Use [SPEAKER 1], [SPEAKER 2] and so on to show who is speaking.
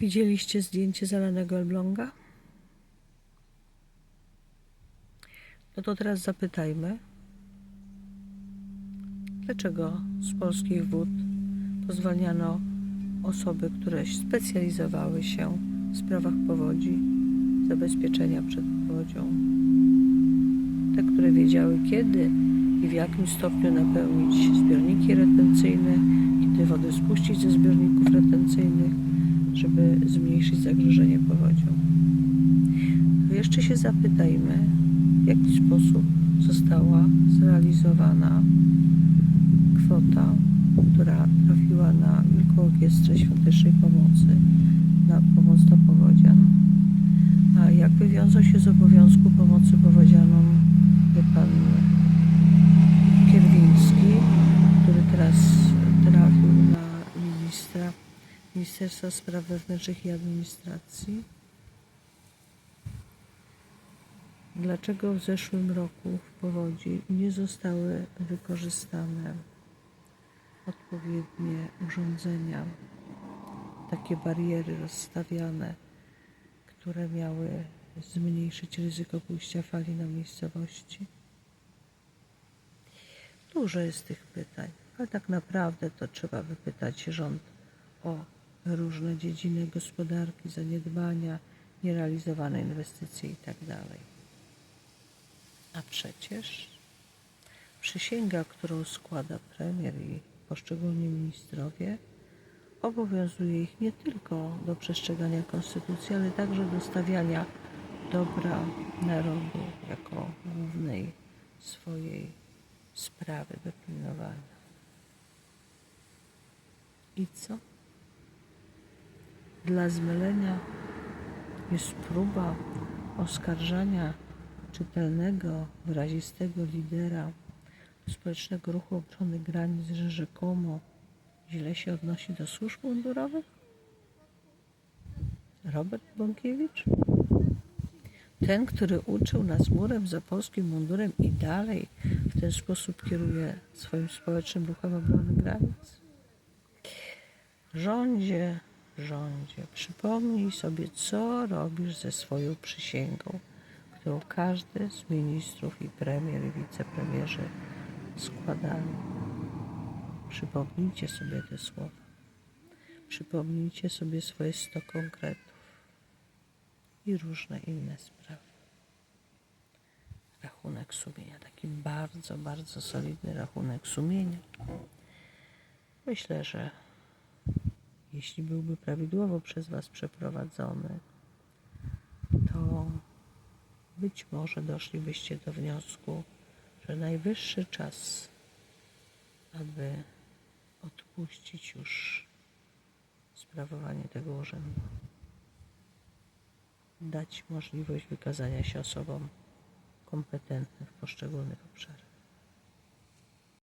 [SPEAKER 1] Widzieliście zdjęcie zalanego Elbląga? No to teraz zapytajmy, dlaczego z polskich wód pozwalniano osoby, które specjalizowały się w sprawach powodzi, zabezpieczenia przed powodzią. Te, które wiedziały kiedy i w jakim stopniu napełnić zbiorniki retencyjne, kiedy wodę spuścić ze zbiorników retencyjnych, żeby zmniejszyć zagrożenie powodzią. To jeszcze się zapytajmy, w jaki sposób została zrealizowana kwota, która trafiła na Wielkoorkiestrę Świątecznej Pomocy, na pomoc dla powodzian. A jak wywiązał się z obowiązku pomocy powodzianom pan Kierwiński, który teraz Ministerstwa Spraw Wewnętrznych i Administracji. Dlaczego w zeszłym roku w powodzi nie zostały wykorzystane odpowiednie urządzenia, takie bariery rozstawiane, które miały zmniejszyć ryzyko pójścia fali na miejscowości? Dużo jest tych pytań, ale tak naprawdę to trzeba wypytać rząd o różne dziedziny gospodarki, zaniedbania, nierealizowane inwestycje itd. A przecież przysięga, którą składa premier i poszczególni ministrowie, obowiązuje ich nie tylko do przestrzegania konstytucji, ale także do stawiania dobra narodu jako głównej swojej sprawy do pilnowania. I co? Dla zmylenia jest próba oskarżania czytelnego, wyrazistego lidera społecznego ruchu obrony granic, że rzekomo źle się odnosi do służb mundurowych? Robert Bąkiewicz? Ten, który uczył nas murem za polskim mundurem i dalej w ten sposób kieruje swoim społecznym ruchem obrony granic? Rządzie, rządzie, przypomnij sobie, co robisz ze swoją przysięgą, którą każdy z ministrów i premier i wicepremierzy składali. Przypomnijcie sobie te słowa. Przypomnijcie sobie swoje sto konkretów i różne inne sprawy. Rachunek sumienia, taki bardzo, bardzo solidny rachunek sumienia. Myślę, że jeśli byłby prawidłowo przez Was przeprowadzony, to być może doszlibyście do wniosku, że najwyższy czas, aby odpuścić już sprawowanie tego urzędu. Dać możliwość wykazania się osobom kompetentnym w poszczególnych obszarach.